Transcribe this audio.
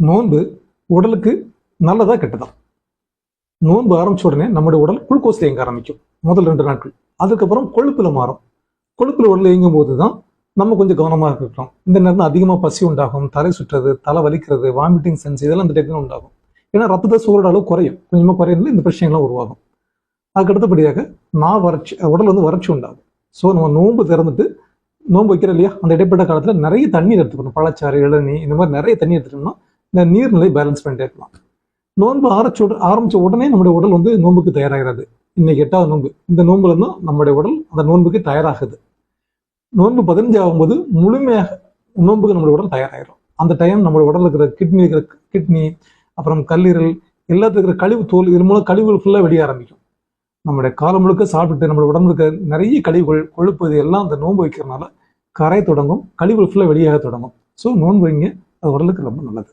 நோன்பு உடலுக்கு நல்லதா கெட்டதா? நோன்பு ஆரம்பிச்ச உடனே நம்முடைய உடல் குளுக்கோஸ் இயங்க ஆரம்பிக்கும். முதல் ரெண்டு நாட்கள். அதுக்கப்புறம் கொழுப்பில் மாறும். கொழுப்பில் உடல் இயங்கும் போது தான் நம்ம கொஞ்சம் கவனமாக இருக்கிறோம் இந்த நேரம் அதிகமாக பசி உண்டாகும் தலை சுற்றுறது தலை வலிக்கிறது வாமிட்டிங் சென்ஸ் இதெல்லாம் இந்த டைம் உண்டாகும். ஏன்னா ரத்தத்தை சூழல் அளவு குறையும். கொஞ்சமாக குறையிறது இந்த பிரச்சனைகள்லாம் உருவாகும். அதுக்கு அடுத்தபடியாக நான் வறட்சி உடல் வந்து வறட்சி உண்டாகும். ஸோ நம்ம நோன்பு திறந்துட்டு நோன்பு வைக்கிறோம் இல்லையா? அந்த இடைப்பட்ட காலத்தில் நிறைய தண்ணீர் எடுத்துக்கணும். பழச்சாறு இளநீ இந்த மாதிரி நிறைய தண்ணி எடுத்துட்டோம்னா இந்த நீர்நிலை பேலன்ஸ் பண்ணிட்டே இருக்கலாம். நோன்பு ஆரம்பிச்ச உட ஆரம்பிச்ச உடனே நம்முடைய உடல் வந்து நோன்புக்கு தயாராகிறது. இன்னைக்கு எட்டாவது நோன்பு. இந்த நோன்புல இருந்தும் நம்முடைய உடல் அந்த நோன்புக்கு தயாராகுது. நோன்பு பதினஞ்சு ஆகும்போது முழுமையாக நோன்புக்கு நம்முடைய உடல் தயாராகிடும் அந்த டைம் நம்மளுடைய உடல் இருக்கிற கிட்னி இருக்கிற கிட்னி அப்புறம் கல்லீரல் எல்லாத்துக்கும் இருக்கிற கழிவு தோல் இது மூலம் கழிவுகள் ஃபுல்லாக வெளியே ஆரம்பிக்கும். நம்முடைய காலம் முழுக்க சாப்பிட்டு நம்மளோட உடம்புல இருக்கிற நிறைய கழிவுகள் கொழுப்பு இது எல்லாம் அந்த நோன்பு வைக்கிறதுனால கரை தொடங்கும் கழிவுகள் ஃபுல்லாக வெளியாக தொடங்கும். ஸோ நோன்பு வைங்க அது உடலுக்கு ரொம்ப நல்லது.